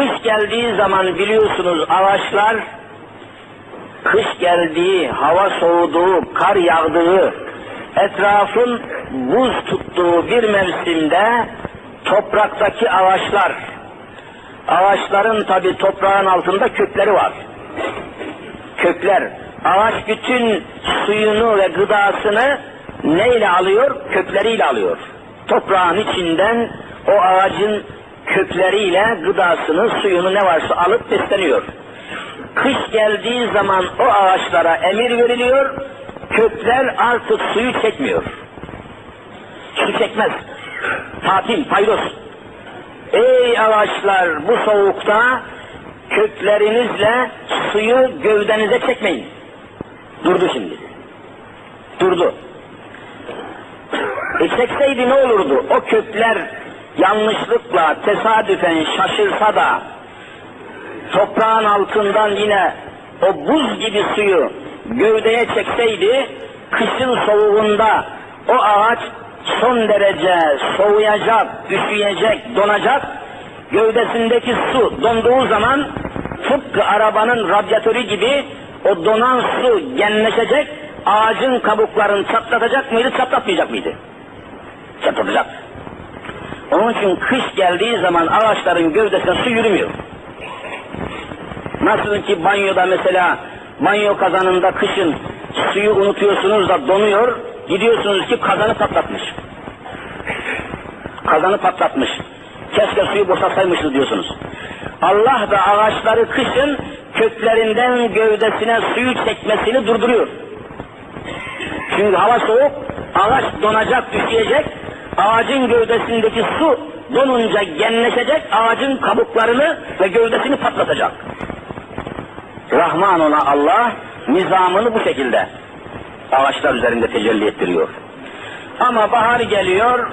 Kış geldiği zaman biliyorsunuz ağaçlar kış geldiği, hava soğuduğu, kar yağdığı, etrafın buz tuttuğu bir mevsimde topraktaki ağaçlar, ağaçların tabi toprağın altında kökleri var. Kökler, ağaç bütün suyunu ve gıdasını neyle alıyor? Kökleriyle alıyor. Toprağın içinden o ağacın kökleriyle gıdasını, suyunu ne varsa alıp besleniyor. Kış geldiği zaman o ağaçlara emir veriliyor, kökler artık suyu çekmiyor. Su çekmez. Tatil, paydos. Ey ağaçlar bu soğukta köklerinizle suyu gövdenize çekmeyin. Durdu şimdi. Durdu. E çekseydi ne olurdu? O kökler yanlışlıkla, tesadüfen şaşırsa da toprağın altından yine o buz gibi suyu gövdeye çekseydi, kışın soğuğunda o ağaç son derece soğuyacak, üşüyecek, donacak, gövdesindeki su donduğu zaman tıpkı arabanın radyatörü gibi o donan su genleşecek, ağacın kabuklarını çatlatacak mıydı, çatlatmayacak mıydı? Çatlatacak. Onun için kış geldiği zaman ağaçların gövdesine su yürümüyor. Nasıl ki banyoda mesela banyo kazanında kışın suyu unutuyorsunuz da donuyor, gidiyorsunuz ki kazanı patlatmış. Kazanı patlatmış. Keşke suyu boşaltsaymışız diyorsunuz. Allah da ağaçları kışın köklerinden gövdesine suyu çekmesini durduruyor. Çünkü hava soğuk, ağaç donacak, üşüyecek, ağacın gövdesindeki su donunca genleşecek, ağacın kabuklarını ve gövdesini patlatacak. Rahman ona Allah nizamını bu şekilde ağaçlar üzerinde tecelli ettiriyor. Ama bahar geliyor,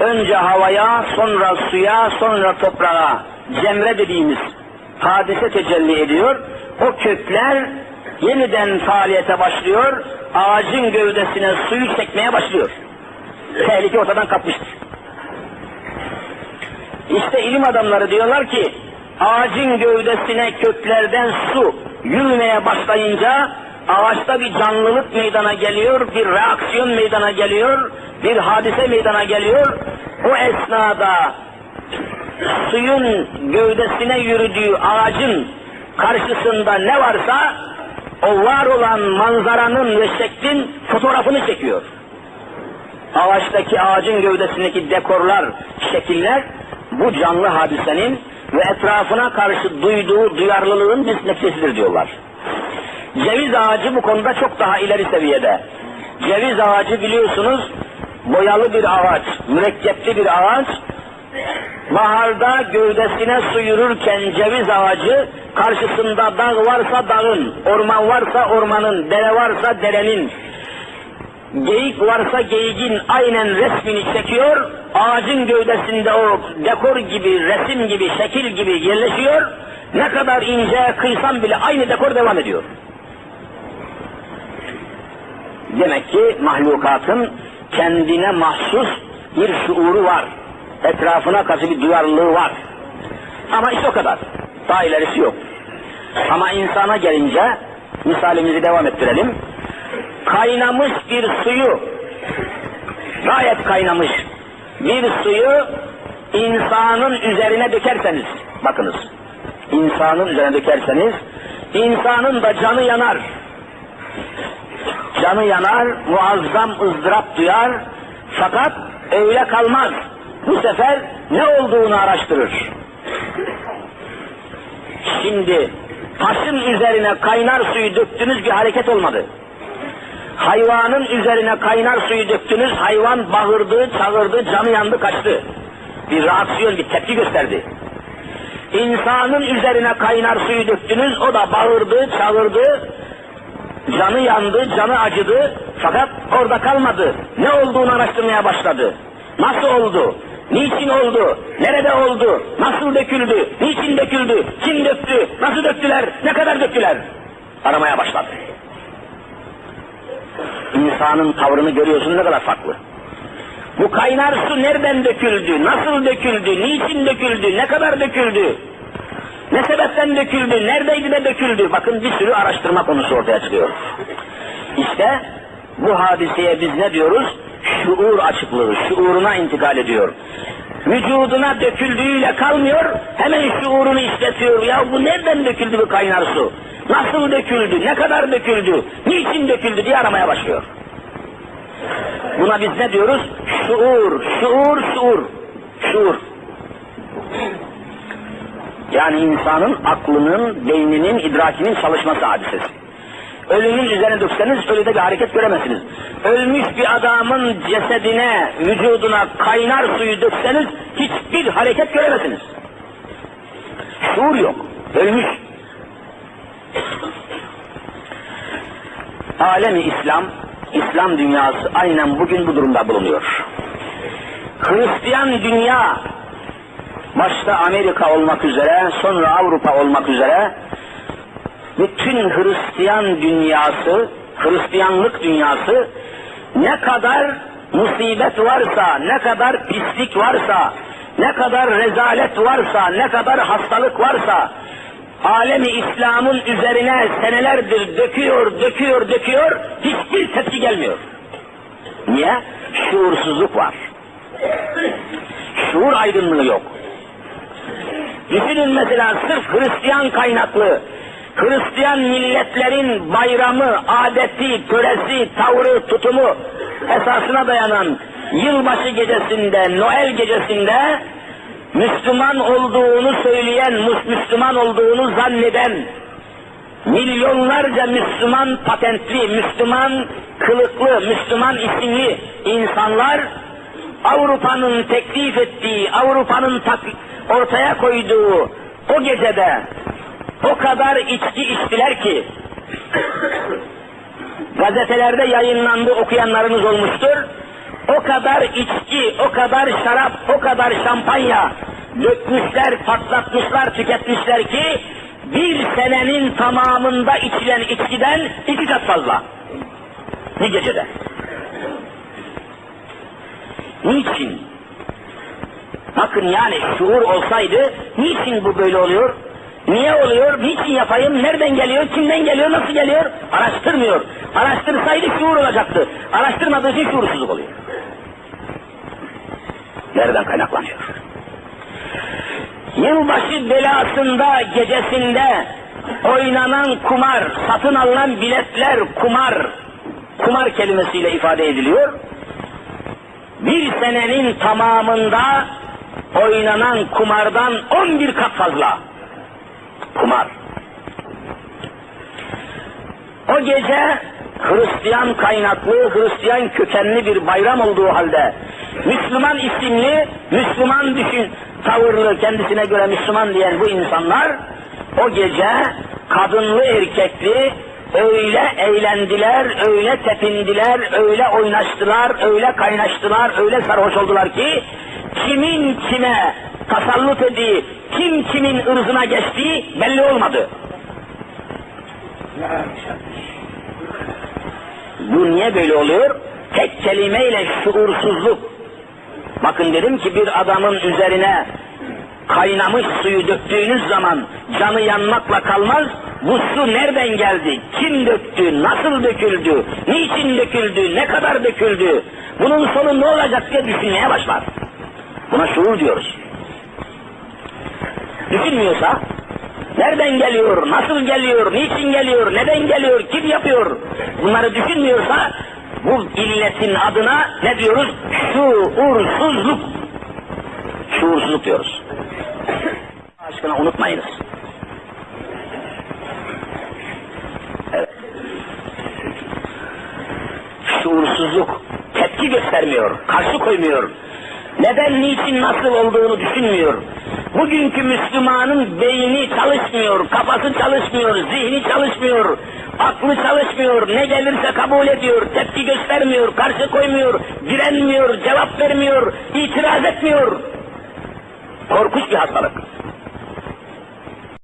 önce havaya, sonra suya, sonra toprağa, cemre dediğimiz hadise tecelli ediyor. O kökler yeniden faaliyete başlıyor, ağacın gövdesine suyu çekmeye başlıyor. Tehlike ortadan kapmıştır. İşte ilim adamları diyorlar ki, ağacın gövdesine köklerden su yürümeye başlayınca ağaçta bir canlılık meydana geliyor, bir reaksiyon meydana geliyor, bir hadise meydana geliyor. O esnada suyun gövdesine yürüdüğü ağacın karşısında ne varsa o var olan manzaranın ve şeklin fotoğrafını çekiyor. Ağaçtaki ağacın gövdesindeki dekorlar, şekiller bu canlı hadisenin ve etrafına karşı duyduğu duyarlılığın bir neticesidir diyorlar. Ceviz ağacı bu konuda çok daha ileri seviyede. Ceviz ağacı biliyorsunuz boyalı bir ağaç, mürekkepli bir ağaç. Baharda gövdesine su yürürken ceviz ağacı karşısında dağ varsa dağın, orman varsa ormanın, dere varsa derenin, geyik varsa geyiğin aynen resmini çekiyor, ağacın gövdesinde o dekor gibi, resim gibi, şekil gibi yerleşiyor, ne kadar ince kıysan bile aynı dekor devam ediyor. Demek ki mahlukatın kendine mahsus bir şuuru var. Etrafına karşı bir duyarlılığı var. Ama işte o kadar. Daha ilerisi yok. Ama insana gelince misalimizi devam ettirelim. Kaynamış bir suyu gayet kaynamış bir suyu insanın üzerine dökerseniz bakınız insanın üzerine dökerseniz insanın da canı yanar canı yanar, muazzam ızdırap duyar, fakat öyle kalmaz. Bu sefer ne olduğunu araştırır. Şimdi taşın üzerine kaynar suyu döktünüz bir hareket olmadı. Hayvanın üzerine kaynar suyu döktünüz, hayvan bağırdı, çağırdı, canı yandı, kaçtı. Bir reaksiyon, bir tepki gösterdi. İnsanın üzerine kaynar suyu döktünüz, o da bağırdı, çağırdı, Canı yandı, canı acıdı fakat orada kalmadı. Ne olduğunu araştırmaya başladı. Nasıl oldu? Niçin oldu? Nerede oldu? Nasıl döküldü? Niçin döküldü? Kim döktü? Nasıl döktüler? Ne kadar döktüler? Aramaya başladı. İnsanın tavrını görüyorsun ne kadar farklı. Bu kaynar su nereden döküldü? Nasıl döküldü? Niçin döküldü? Ne kadar döküldü? Ne sebepten döküldü, neredeydi de döküldü? Bakın bir sürü araştırma konusu ortaya çıkıyor. İşte bu hadiseye biz ne diyoruz? Şuur açıklığı, şuuruna intikal ediyor. Vücuduna döküldüğüyle kalmıyor, hemen şuurunu işletiyor. Ya bu nereden döküldü bu kaynar su? Nasıl döküldü, ne kadar döküldü, niçin döküldü diye aramaya başlıyor. Buna biz ne diyoruz? Şuur, şuur, şuur, şuur. Yani insanın aklının, beyninin, idrakinin çalışması hadisesi. Ölünün üzerine dökseniz ölüde bir hareket göremezsiniz. Ölmüş bir adamın cesedine, vücuduna kaynar suyu dökseniz hiçbir hareket göremezsiniz. Şuur yok. Ölmüş. Alemi İslam, İslam dünyası aynen bugün bu durumda bulunuyor. Hristiyan dünya, başta Amerika olmak üzere, sonra Avrupa olmak üzere, bütün Hristiyan dünyası, Hristiyanlık dünyası ne kadar musibet varsa, ne kadar pislik varsa, ne kadar rezalet varsa, ne kadar hastalık varsa, alemi İslam'ın üzerine senelerdir döküyor, döküyor, döküyor, hiçbir tepki gelmiyor. Niye? Şuursuzluk var. Şuur aydınlığı yok. Düşünün mesela sırf Hristiyan kaynaklı, Hristiyan milletlerin bayramı, adeti, töresi, tavrı, tutumu esasına dayanan yılbaşı gecesinde, Noel gecesinde Müslüman olduğunu söyleyen, Müslüman olduğunu zanneden, milyonlarca Müslüman patentli, Müslüman kılıklı, Müslüman isimli insanlar Avrupa'nın teklif ettiği, Avrupa'nın ortaya koyduğu o gecede o kadar içki içtiler ki gazetelerde yayınlandı okuyanlarınız olmuştur. O kadar içki, o kadar şarap, o kadar şampanya dökmüşler, patlatmışlar, tüketmişler ki bir senenin tamamında içilen içkiden iki kat fazla. Bir gecede. Niçin? Bakın yani şuur olsaydı niçin bu böyle oluyor? Niye oluyor? Niçin yapayım? Nereden geliyor? Kimden geliyor? Nasıl geliyor? Araştırmıyor. Araştırsaydı şuur olacaktı. Araştırmadığı için şuursuzluk oluyor. Nereden kaynaklanıyor? Yılbaşı belasında, gecesinde oynanan kumar, satın alınan biletler kumar, kumar kelimesiyle ifade ediliyor. Bir senenin tamamında oynanan kumardan 11 kat fazla kumar. O gece Hristiyan kaynaklı, Hristiyan kökenli bir bayram olduğu halde Müslüman isimli, Müslüman düşün, tavırlı, kendisine göre Müslüman diyen bu insanlar o gece kadınlı erkekli öyle eğlendiler, öyle tepindiler, öyle oynaştılar, öyle kaynaştılar, öyle sarhoş oldular ki kimin kime tasallut ettiği, kim kimin ırzına geçtiği belli olmadı. Bu niye böyle oluyor? Tek kelimeyle şuursuzluk. Bakın dedim ki bir adamın üzerine kaynamış suyu döktüğünüz zaman canı yanmakla kalmaz, bu su nereden geldi, kim döktü, nasıl döküldü, niçin döküldü, ne kadar döküldü, bunun sonu ne olacak diye düşünmeye başlar. Buna şuur diyoruz. Düşünmüyorsa, nereden geliyor, nasıl geliyor, niçin geliyor, neden geliyor, kim yapıyor, bunları düşünmüyorsa, bu illetin adına ne diyoruz? Şuursuzluk. Şuursuzluk diyoruz. Aşkına unutmayınız. Evet. Şuursuzluk tepki göstermiyor, karşı koymuyor. Neden, niçin, nasıl olduğunu düşünmüyor. Bugünkü Müslümanın beyni çalışmıyor, kafası çalışmıyor, zihni çalışmıyor, aklı çalışmıyor, ne gelirse kabul ediyor, tepki göstermiyor, karşı koymuyor, direnmiyor, cevap vermiyor, itiraz etmiyor. Korkunç bir hastalık.